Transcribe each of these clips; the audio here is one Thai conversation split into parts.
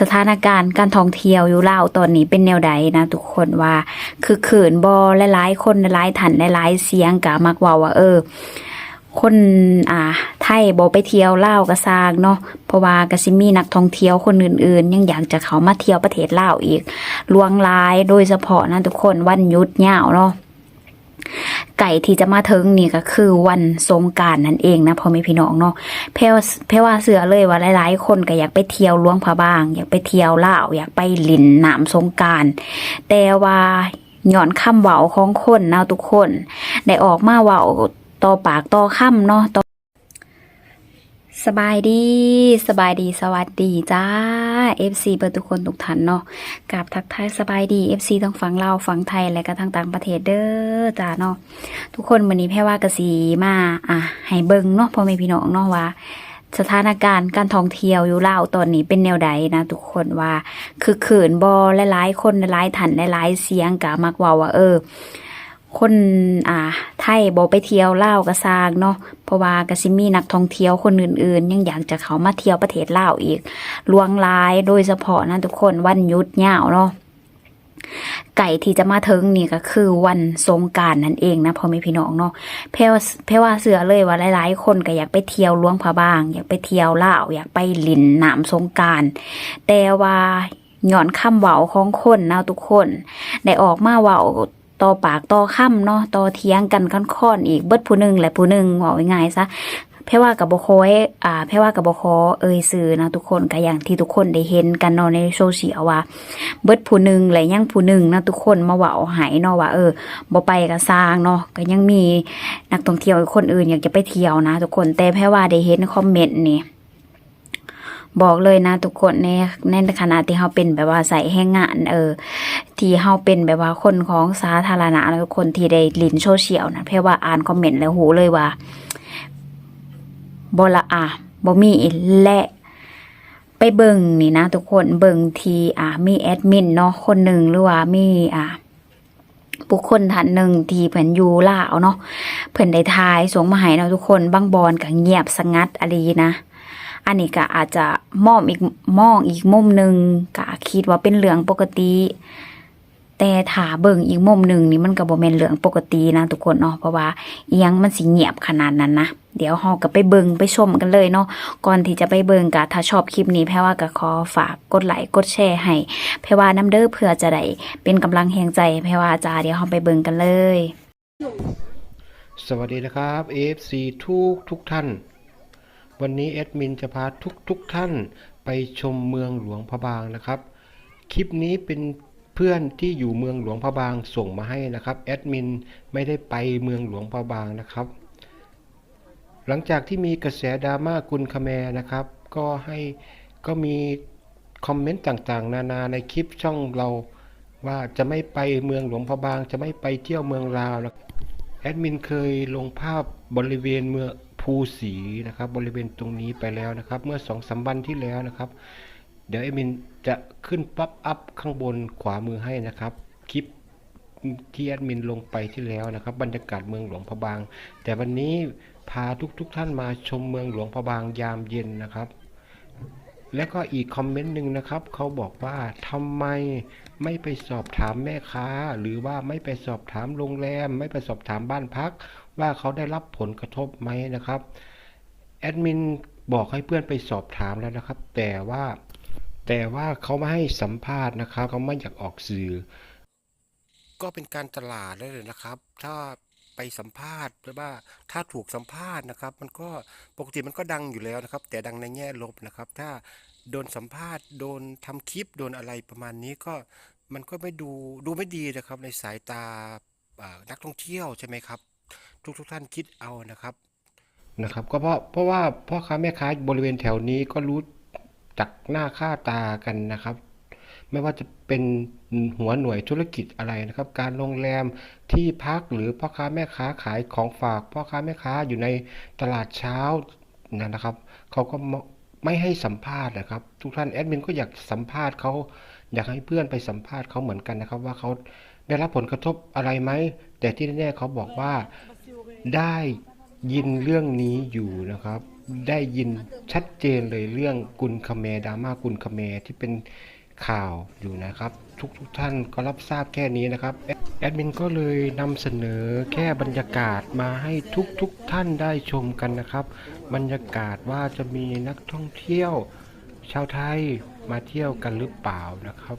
สถานการณ์การท่องเที่ยวอยู่ลาวตอนนี้เป็นแนวใดนะทุกคนว่า คือเขินบอหลายๆคนหลายๆท่านหลายๆเสียงกะมักว่าว่าเออ คนอ่าไทยบอไปเที่ยวลาวก็ซางเนาะเพราะว่ากสิมีนักท่องเที่ยวคนอื่นๆ ยังอยากจะเขามาเที่ยวประเทศลาวอีกลวงลายโดยเฉพาะนะทุกคนวันหยุดยาวเนาะ ไก่ที่จะมาถึงนี่ก็คือวันสงการนั่นเองนะพ่อแม่พี่น้องเนาะเพลเพว่าเสือเลยว่าหลายๆ คนก็อยากไปเที่ยวล้วงพระบาง อยากไปเที่ยวเล่าอยากไปหลินหนามสงการแต่ว่าหย่อนคำเว้าของคนเนาะทุกคน ได้ออกมาเว้าต่อปากต่อคำเนาะ สบายดีสบายดีสวัสดีจ้า FC เบอร์ทุกคนทุกท่านเนาะกับทักทายสบายดี FC ทั้งฝั่งลาฝั่งไทยและก็ทั้งต่างประเทศเด้อจ้าเนาะทุกคนวันนี้แพ่ว่ากระสีมาอะให้เบิงเนาะพ่อแม่พี่น้องเนาะว่า สถานการณ์การท่องเที่ยวอยู่ลาวตอนนี้เป็นแนวใดนะ ทุกคนว่าคือเขินบอหลายคนหลายท่านหลายเสียงกะมักว่าว่าเออ คนอ่าไทยบอไปเที่ยวลาวก็ซางเนาะเพราะว่ากสิมีนักท่องเที่ยวคนอื่นๆ ยังอยากจะเขามาเที่ยวประเทศลาวอีกลวงลายโดยเฉพาะนะทุกคนวันยุดยาวเนาะไก่ที่จะมาถึงนี่ก็คือวันสงการนั่นเองนะพ่อแม่พี่น้องเนาะเพว่าเพว่าเสือเลยว่าหลายๆ คนก็อยากไปเที่ยวล้วงพระบาง อยากไปเที่ยวลาวอยากไปหลินน้ำสงการแต่ว่าหย้อนคำเว้าของคนนะทุกคน ได้ออกมาเว้า ต่อปากต่อคำเนาะต่อเทียงกันค่อนๆอีกเบิดผู้หนึ่งและผู้หนึ่งเว่าง่ายๆซะเพว่ากับบโคอยอ่าเพว่ากับบโคเอ่ยสื่อนะทุกคนก็อย่างที่ทุกคนได้เห็นกันเนาะในโซเชียลว่า เบิดผู้หนึ่งและยังผู้หนึ่งนะทุกคนมาว่าใหายเนาะว่า เออบ่ไปก็สร้างเนาะก็ยังมีนักท่องเที่ยวคนอื่นอยากจะไปเที่ยวนะ ทุกคนแต่แพ่ว่าได้เห็นคอมเมนต์นี่ บอกเลยนะทุกคนในในขณะที่เขาเป็นแบบว่าใส่แห้งงานเออที่เขาเป็นแบบว่าคนของสาธารณะแล้วคนที่ได้ลินโซเชียลนะแพ่ว่าอ่านคอมเมนต์แล้วหูเลยว่าบละอะบ่มีและไปเบิ่งนี่นะทุกคนเบิ่งทีอ่ามีแอดมินเนาะคนหนึ่งหรือว่ามีอ่าบุคคลท่านหนึ่งที่เพิ่นอยู่ลาเนาะเพิ่นได้ทายส่งมาให้เนาะทุกคนบางบอนก็เงียบสงัดอะไรนะ อันนี้ก็อาจจะมองอีกมองอีกมุมหนึ่งก็คิดว่าเป็นเรื่องปกติ แต่ถ้าเบิ่งอีกมุมหนึ่งนี่มันก็บ่แม่นเรื่องปกตินะทุกคนเนาะเพราะว่าเอียงมันสิเงียบขนาดนั้นนะเดี๋ยวเฮาก็ไปเบิ่งไปชมกันเลยเนาะก่อนที่จะไปเบิ่งก็ถ้าชอบคลิปนี้แพรว่าก็ขอฝากกดไลค์กดแชร์ให้แพรว่าน้ำเด้อเพื่อจะได้เป็นกำลังแห่งใจแพรว่าจ้าเดี๋ยวเฮาไปเบิ่งกันเลย สวัสดีนะครับ AFC ทุกทุกท่าน วันนี้แอดมินจะพาทุกทุกท่านไปชมเมืองหลวงพระบางนะครับ คลิปนี้เป็นเพื่อนที่อยู่เมืองหลวงพระบางส่งมาให้นะครับแอดมินไม่ได้ไปเมืองหลวงพระบางนะครับ หลังจากที่มีกระแสดราม่ากุลคแมนะครับ ก็ให้ก็มีคอมเมนต์ต่างๆ นานาในคลิปช่องเราว่าจะไม่ไปเมืองหลวงพระบาง จะไม่ไปเที่ยวเมืองลาวนะแอดมินเคยลงภาพบริเวณเมือง ภูสีนะครับบริเวณตรงนี้ไปแล้วนะครับ เมื่อสองสามวันที่แล้วนะครับ เดี๋ยวแอดมินจะขึ้นป๊อปอัพข้างบนขวามือให้นะครับคลิปที่แอดมินลงไปที่แล้วนะครับ บรรยากาศเมืองหลวงพระบาง แต่วันนี้พาทุกๆทท่านมาชมเมืองหลวงพระบางยามเย็นนะครับ และก็อีกคอมเมนต์หนึ่งนะครับเขาบอกว่าทำไมไม่ไปสอบถามแม่ค้า หรือว่าไม่ไปสอบถามโรงแรม ไม่ไปสอบถามบ้านพัก ว่าเขาได้รับผลกระทบไหมนะครับแอดมินบอกให้เพื่อนไปสอบถามแล้วนะครับ แต่ว่าแต่ว่าเขาไม่ให้สัมภาษณ์นะครับเขาไม่อยากออกสื่อ ก็เป็นการตลาดได้เลยนะครับ ถ้า ไปสัมภาษณ์หรือว่าถ้าถูกสัมภาษณ์นะครับ มันก็ปกติมันก็ดังอยู่แล้วนะครับ แต่ดังในแง่ลบนะครับ ถ้าโดนสัมภาษณ์โดนทำคลิปโดนอะไรประมาณนี้ก็มันก็ไม่ดูดูไม่ดีนะครับในสายตาอ่านักท่องเที่ยวใช่ไหมครับ ทุกทุกท่านคิดเอานะครับนะครับ ก็เพราะเพราะว่าพ่อค้าแม่ค้าบริเวณแถวนี้ก็รู้จักหน้าค่าตากันนะครับ ไม่ว่าจะเป็นหัวหน่วยธุรกิจอะไรนะครับ การโรงแรมที่พักหรือพ่อค้าแม่ค้าขายของฝากพ่อค้าแม่ค้าอยู่ในตลาดเช้านะครับเขาก็ไม่ให้สัมภาษณ์นะครับ ทุกท่านแอดมินก็อยากสัมภาษณ์เขาอยากให้เพื่อนไปสัมภาษณ์เขาเหมือนกันนะครับ ว่าเขาได้รับผลกระทบอะไรไหมแต่ที่แน่ๆเขาบอกว่าได้ยินเรื่องนี้อยู่นะครับ ได้ยินชัดเจนเลยเรื่องกุลคาแมดราม่ากุลคาแมที่เป็น ข่าวอยู่นะครับ ทุกทุกท่านก็รับทราบแค่นี้นะครับ แอดมินก็เลยนำเสนอแค่บรรยากาศมาให้ทุกทุกท่านได้ชมกันนะครับ บรรยากาศว่าจะมีนักท่องเที่ยว ชาวไทยมาเที่ยวกันหรือเปล่านะครับ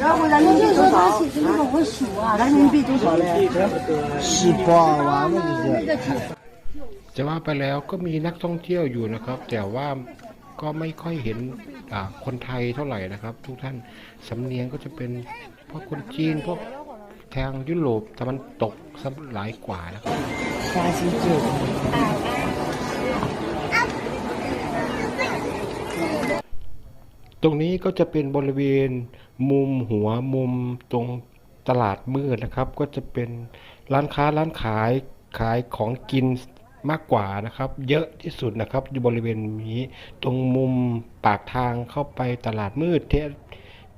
然后人民币多少？你怎么会数啊？人民币多少嘞？十八万了，这是。 จะว่าไปแล้วก็มีนักท่องเที่ยวอยู่นะครับ แต่ว่าก็ไม่ค่อยเห็นอ่าคนไทยเท่าไหร่นะครับ ทุกท่านสำเนียงก็จะเป็นพวกคนจีนพวกทางยุโรปตะวันตกซะหลายกว่านะครับ ตรงนี้ก็จะเป็นบริเวณมุมหัวมุมตรงตลาดมืดนะครับ ก็จะเป็นร้านค้าร้านขายขายของกินมากกว่านะครับ เยอะที่สุดนะครับอยู่บริเวณนี้ตรงมุมปากทางเข้าไปตลาดมืดที่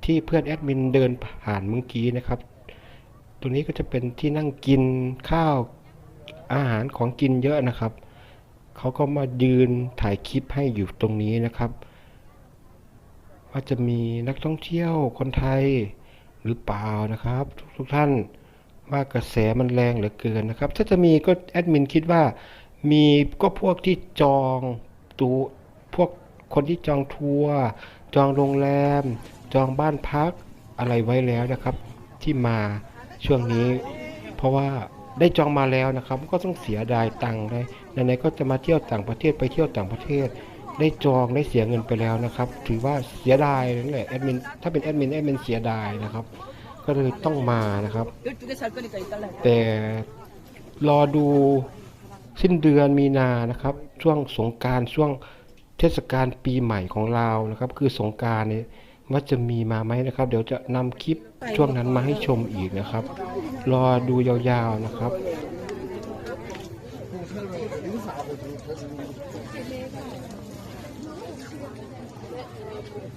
ที่เพื่อนแอดมินเดินผ่านเมื่อกี้นะครับ ตรงนี้ก็จะเป็นที่นั่งกินข้าวอาหารของกินเยอะนะครับเขาก็มายืนถ่ายคลิปให้อยู่ตรงนี้นะครับ ว่าจะมีนักท่องเที่ยวคนไทยหรือเปล่านะครับ ทุกทุกท่านว่ากระแสมันแรงเหลือเกินนะครับ ถ้าจะมีก็แอดมินคิดว่ามีก็พวกที่จองตัวพวกคนที่จองทัวร์จองโรงแรม จองบ้านพักอะไรไว้แล้วนะครับ ที่มาช่วงนี้ เพราะว่าได้จองมาแล้วนะครับ ก็ต้องเสียดายตังค์เลยไหนๆก็จะมาเที่ยวต่างประเทศไปเที่ยวต่างประเทศ ได้จองได้เสียเงินไปแล้วนะครับ ถือว่าเสียดายนั่นแหละแอดมินถ้าเป็นแอดมินแอดมินเสียดายนะครับ ก็เลยต้องมานะครับ แต่รอดูสิ้นเดือนมีนานะครับ ช่วงสงการช่วงเทศกาลปีใหม่ของเรานะครับ คือสงการเนี่ยว่าจะมีมาไหมนะครับ เดี๋ยวจะนำคลิปช่วงนั้นมาให้ชมอีกนะครับ รอดูยาวๆนะครับ ถ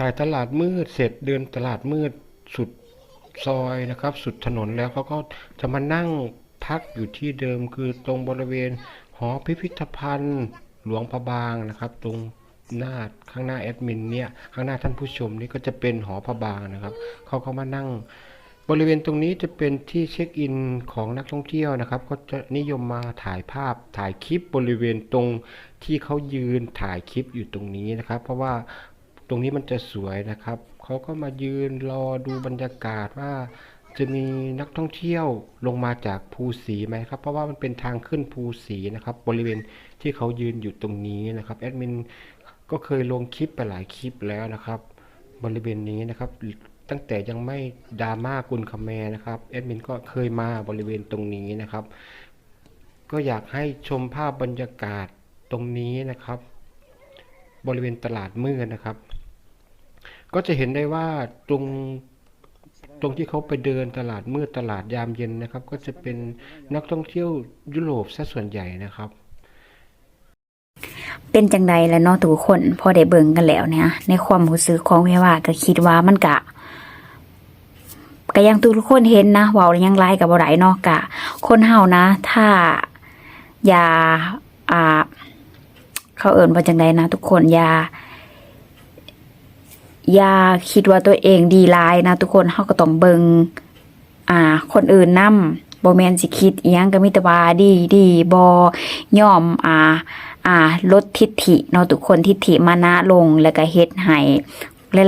่ายตลาดมืดเสร็จเดินตลาดมืดสุดซอยนะครับ สุดถนนแล้วเขาก็จะมานั่ง พักอยู่ที่เดิมคือตรงบริเวณหอพิพิธภัณฑ์หลวงพระบางนะครับ ตรงหน้าข้างหน้าแอดมินเนี่ยข้างหน้าท่านผู้ชมนี่ก็จะเป็นหอพระบางนะครับ เขาก็มานั่ง บริเวณตรงนี้จะเป็นที่เช็คอินของนักท่องเที่ยวนะครับ ก็จะนิยมมาถ่ายภาพถ่ายคลิปบริเวณตรงที่เขายืนถ่ายคลิปอยู่ตรงนี้นะครับ เพราะว่าตรงนี้มันจะสวยนะครับ เขาก็มายืนรอดูบรรยากาศว่า จะมีนักท่องเที่ยวลงมาจากภูสีไหมครับ เพราะว่ามันเป็นทางขึ้นภูสีนะครับ บริเวณที่เขายืนอยู่ตรงนี้นะครับแอดมินก็เคยลงคลิปไปหลายคลิปแล้วนะครับ บริเวณนี้นะครับ ตั้งแต่ยังไม่ดราม่ากุลคาแมนะครับแอดมินก็เคยมาบริเวณตรงนี้นะครับ ก็อยากให้ชมภาพบรรยากาศตรงนี้นะครับ บริเวณตลาดมืดนะครับ ก็จะเห็นได้ว่าตรง ตรงที่เขาไปเดินตลาดมืดตลาดยามเย็นนะครับ ก็จะเป็นนักท่องเที่ยวยุโรปซะส่วนใหญ่นะครับ เป็นจังใดแล้วเนาะทุกคนพอได้เบิ่งกันแล้วเนี่ยในความรู้สึกของแม่ว่าก็คิดว่ามันกะก็ยังทุกคนเห็นนะว้าวยังไล่กับบ่ได้เนาะกะ คนเฮานะ ถ้าอย่าอ่าเขาเอิ่นว่าจังใดนะ ทุกคนอย่า อย่าคิดว่าตัวเองดีหลายนะ ทุกคนเฮาก็ต้องเบิงอ่า คนอื่นนํบ่แม่นสิคิดอีหยังก็มีแต่ว่าดีดีบ่ยอมอ่า อ่า ลดทิฐิเนาะทุกคนทิฐิมานะลงแล้วก็เฮ็ดให้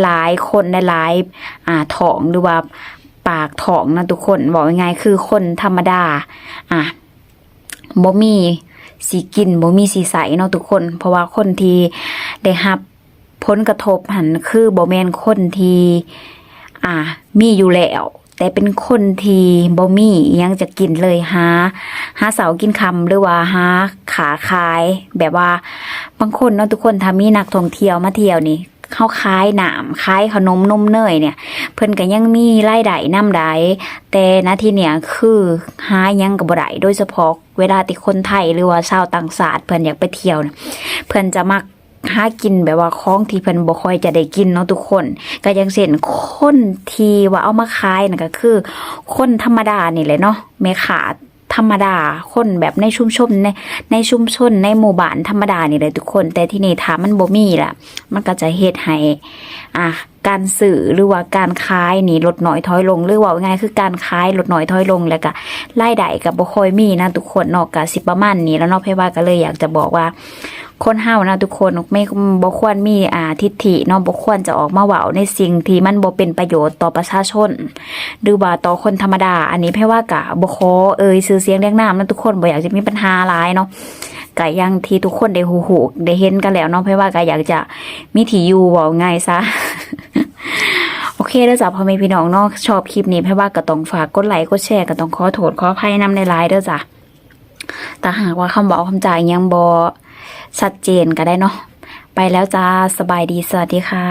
หลายๆคนหลายๆอ่าท้องหรือว่าปากท้องนะทุกคนบอกง่ายๆคือคนธรรมดา อะบ่มีสีกินบ่มีสีใสเนาะทุกคน เพราะว่าคนที่ได้รับ ผลกระทบหันคือบ่แมนคนที่อ่ามีอยู่แล้วแต่เป็นคนที่บ่มียังจะกินเลยหาหาเสากินคำหรือว่าหาขาขาย แบบว่าบางคนเนาะทุกคนถ้ามีนักท่องเที่ยวมาเที่ยวนี่เขาขายหนามขายขนมนมเนยเนี่ย เพิ่นก็ยังมีรายได้นำได้แต่นาทีเนี่ยคือหายังก็บ่ได้โดยเฉพาะเวลาที่คนไทยหรือว่าชาวต่างชาติเพิ่นอยากไปเที่ยวเนี่ยเพิ่นจะมัก หากินแบบว่าของที่เพิ่นบ่ค่อยจะได้กินเนาะทุกคน ก็ยังเส้นคนที่ว่าเอามาขายน่ะก็คือ คนธรรมดานี่แหละเนาะแม่ค้าธรรมดาคนแบบในชุมชนในในชุมชนในหมู่บ้านธรรมดานี่เลยทุกคน แต่ที่นี่ถามันบ่มีล่ะ มันก็จะเฮ็ดให้อะ การสื่อหรือว่าการขายนี่ลดน้อยถอยลง หรือว่าไงคือการขายลดน้อยถอยลงแล้วก็รายได้ก็บ่ค่อยมีนะทุกคนนาะก็สิบประมาณนี้แล้วนาะเพว่าก็เลยอยากจะบอกว่าคนเฮานะทุกคนไม่บ่ควรมีอ่าทิฐิเนาะบ่ควรจะออกมาเว้าในสิ่งที่มันบ่เป็นประโยชน์ต่อประชาชน หรือว่าต่อคนธรรมดา อันนี้แพ่ว่ากะบ่ขอเอ่ยชื่อเสียงเรียงนามนะทุกคนบ่อยากจะมีปัญหาหลายเนาะก็ยังที่ทุกคนได้ฮู้ๆได้เห็นกันแล้วเนาะเพราะว่าก็อยากจะมีที่อยู่เว้าง่ายซะ เคเด้อจ้ะพ่อแม่พี่น้องเนาะชอบคลิปนี้เพราะว่าก็ต้องฝากกดไลค์กดแชร์ก็ต้องขอโทษขออภัยนำในไลน์เด้อจ้ะแต่หากว่าคำบอกคำจ่ายยังบ่ชัดเจนก็ได้เนาะไปแล้วจ้าสบายดีสวัสดีค่ะ